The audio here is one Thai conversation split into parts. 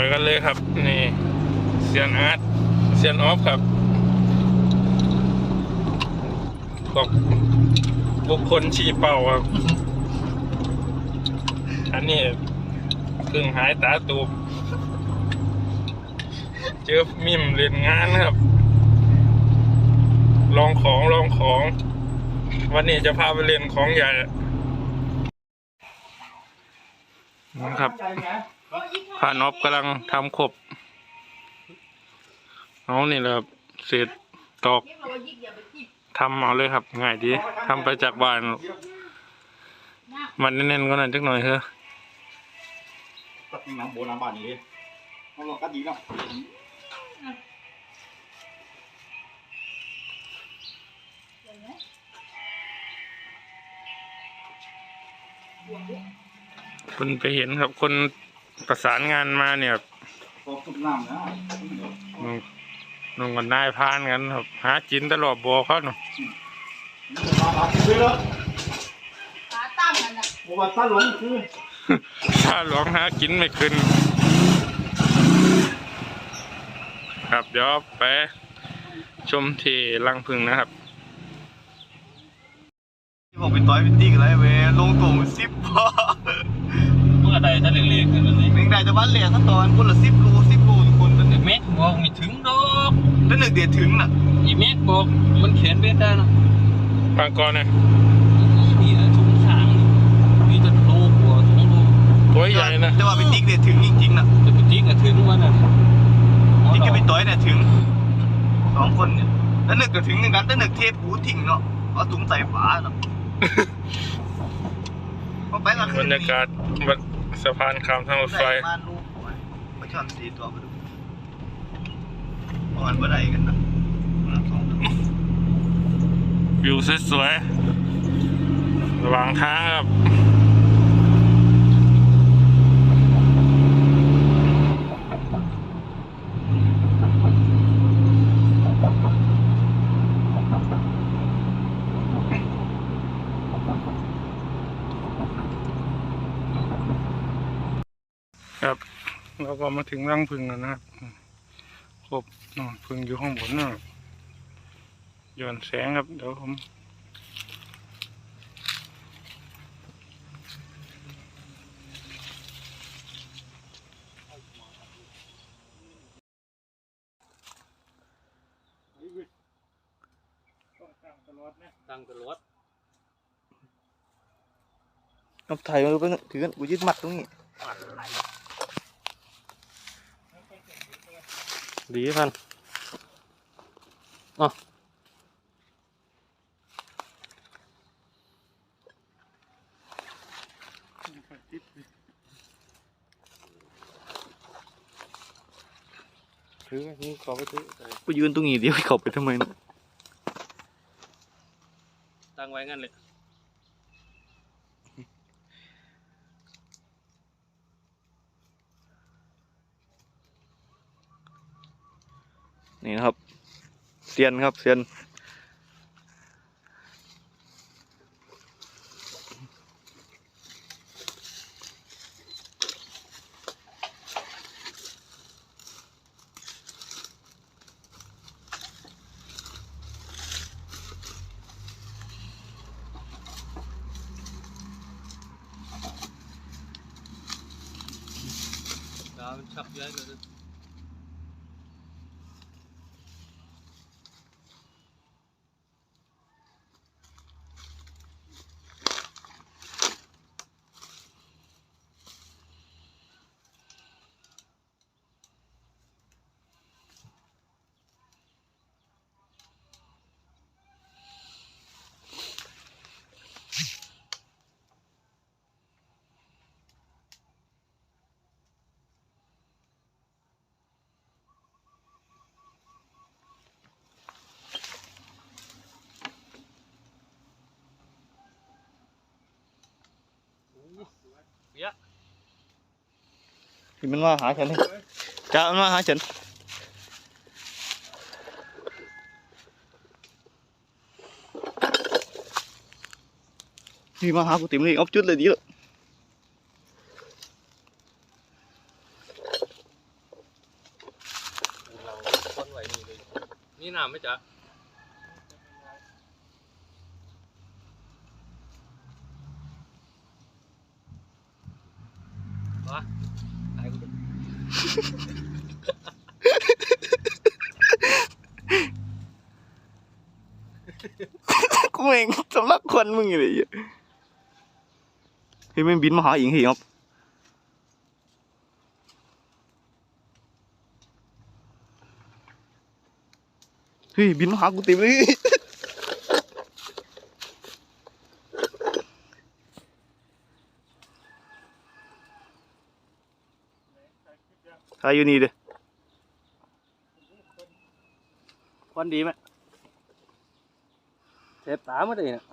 ไปกันเลยครับ นี่เซียนอาร์ตเซียนออฟครับบอกบุคคลชี้เป้าครับ อันนี้เพิ่งหายตาตูบเจอมิมเล่นงานครับ ลองของลองของ วันนี้จะพาไปเล่นของใหญ่นะครับ พานอบกำลังทำขบน้องนี่แหละครับเศษตอกทำเอาเลยครับ ง่ายดีทำไปจากบ้านมันแน่นๆก็นั่นจักหน่อยเถอะตัดน้ำโบน้ำบานนี้เลยเขาลองก็ดีเนาะคนไปเห็นครับคน ประสานงานมาเนี่ยครับพอขุดน้ำนะน้องน้องกันนายพานกันครับ หากินตลอดบ่อเขาเนาะนี่มาบาซื้อแล้วขาตั้งนั่นน่ะโอ้ว่าตั้งหลงคือถ้าหลวงหากินไม่ขึ้น ครับเดี๋ยวไปชมที่รังพึ่งนะครับผมเป็นต้อยเป็นติ๊กอะไรเว้ยลงตัวมันสิบพอเมื่อใดถ้าเล็กๆขึ้นแบบนี้หนึ่ง ได้จะวันเหลี่ยขั้นตอนคนละสิบโลสิบโลทุกคนเป็นหนึ่งเมกบอกไม่ถึงดอกแล้วหนึ่งเดียวถึงน่ะอีเมกบอกมันเขียนเบ็ดได้นะบางกรเนี่ยนี่นะถุงสางมีแต่โลกว่าถุงโลตัวใหญ่นะแต่ว่าเป็นติ๊กเดียวถึงจริงๆน่ะจะไปติ๊กอะถึงวันนั้นติ๊กกับเป็นต้อยเนี่ยถึงสองคนเนี่ยแล้วหนึ่งก็ถึงเหมือนกันแต่หนึ่งเทปูทิ้งเนาะเอาถุงใส่ฝาเนาะพอไปละบรรยากาศบน สะพานข้ามทางรถไฟมาลูกมาช่อนสีตัวมาดูมันบ่ได้กันนะมาสองตัววิวสวยๆระหว่างทางครับครับ เราก็มาถึงรังพึ่งแล้วนะครับครบนอนพึ่งอยู่ข้างบนนะครับย้อนแสงครับ เดี๋ยวผมตั้งตลอดนบไทยมาดูเพิ่งถือกันกูยึดมัดตรงนี้ ดีพันอ๋อถือนี่ขอไปถือกูยืนตรงนี้เดี๋ยวเขาไปทำไมนะตั้งไว้งั้นเลย นี่นะครับเซียนครับเซียนดาวมันชับย้ายเลย ที่มันมาหาฉันจ้ามันมาหาฉันที่มาหากูติ๋มนี่อ๊บชุดเลยดิลูกนี่น้ำไหมจ๊ะ กูเองสำลักควันมึงอยู่เลยเฮ้ยมันบินมาหาอีกเหรอครับเฮ้ยบินมาหากูเต็มเลยายอยู่นี่เด้อควันดีไหมเจ็บตามาเลยเนี่ย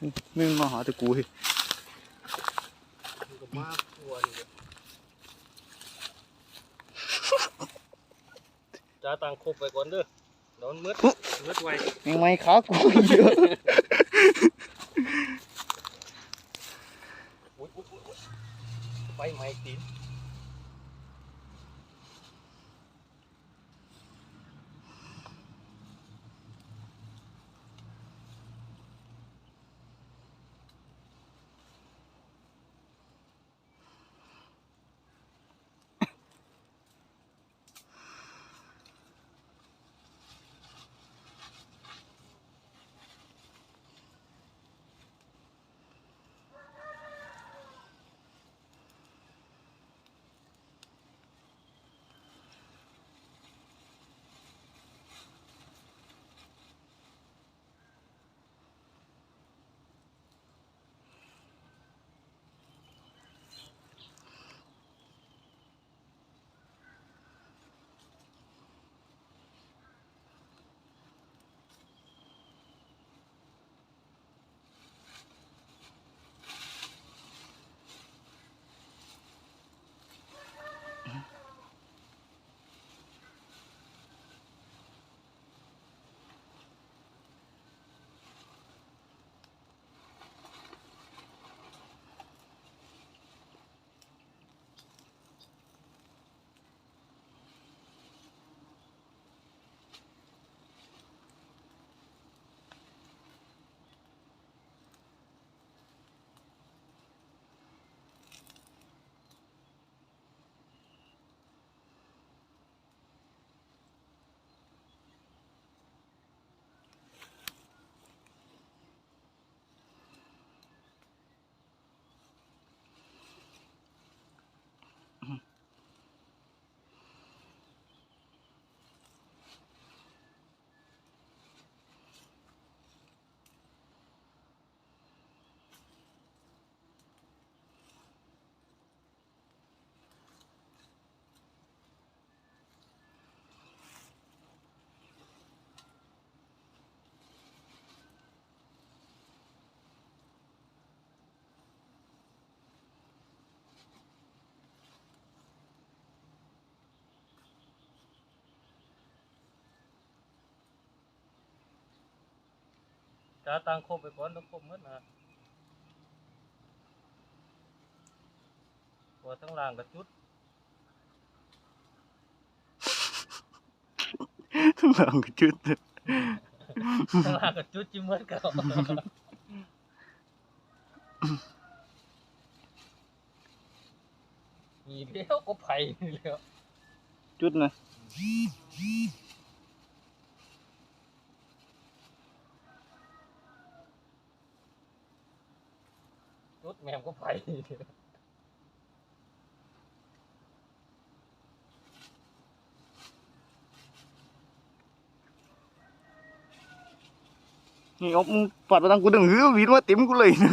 มึงมาหาแต่กูเฮ้ยมันก็มากกลัวนี่จ้าตังคบไปก่อนเด้อเดี๋ยวมันมืดมืดไวยังไม่ขากูเยอะอุ๊ยอุ๊ยอุ๊ยอุ๊ยไฟไหม้ตีน จ้าตังคบไปก่อนต้องคบมืดนะหัวทั้งล่างกับจุดหลังจุดทั้งล่างกับจุดจิ้มมืดกันมีเดียวก็ไผ่นี่แล้วจุดนะ แมมก็ไผ่นี่แล้วนี่เอามึงปัดมาทางกูดึงหือวินมาเต็มกูเลยนะ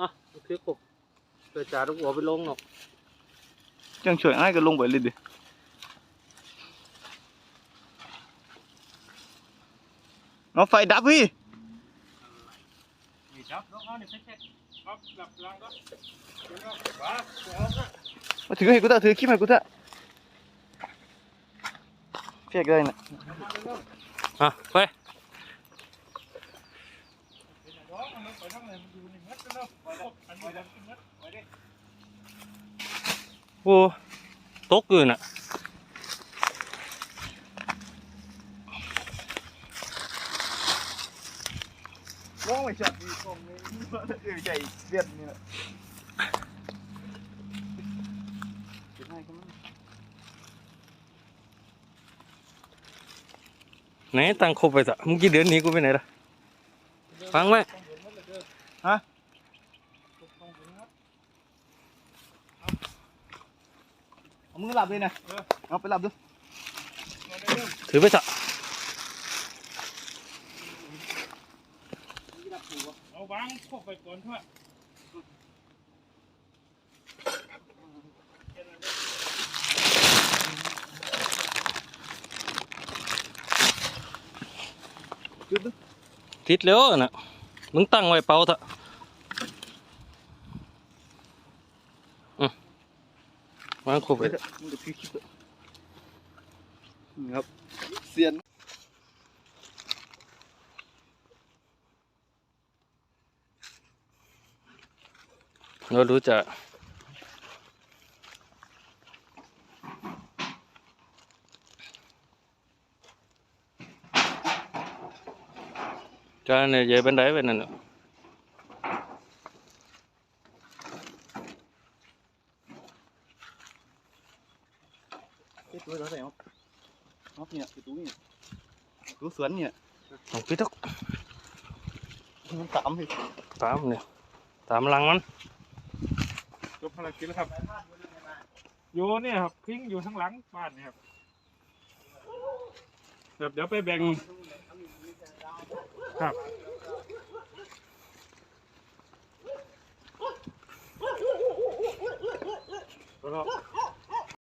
อะโอเคครบเกิดจ่าต้องหัวไปลงหรอกจังช่วยอ้ายก็ลงไปเลยดิ เอาไฟดับพี่มาถือให้กูเถอะถือคลิปให้กูเถอะเพียกเลยนะอะไปโอ้ตกเกินอะ มองไม่ชัดดีคมเลยเออใจเวียดนี่แหละเก็บให้กันมั้งไหนตังครบไปสะมึงกี่เดือนหนี้กูไปไหนล่ะ ฟังไว้เอามือหลับเลยนะเอาไปหลับดูถือไปสะ เอาวาง พวกไปก่อนเถอะจุดดูติดแล้วน่ะมึงตั้งไว้เป่าเถอะอืมวางครบไปไปเถอะมึงจะถือคลิปเถอะนี่ครับเสียน เรารู้จะการเนี่ยใหญ่เป็นไดเป็นนั่นน่ะเฮ้ยตัวเราใส่ จบภารกิจแล้วครับโย่เนี่ยครับพิงอยู่ข้างหลังบ้านเนี่ยครับบเดี๋ยวไปแบ่งครับแล้ว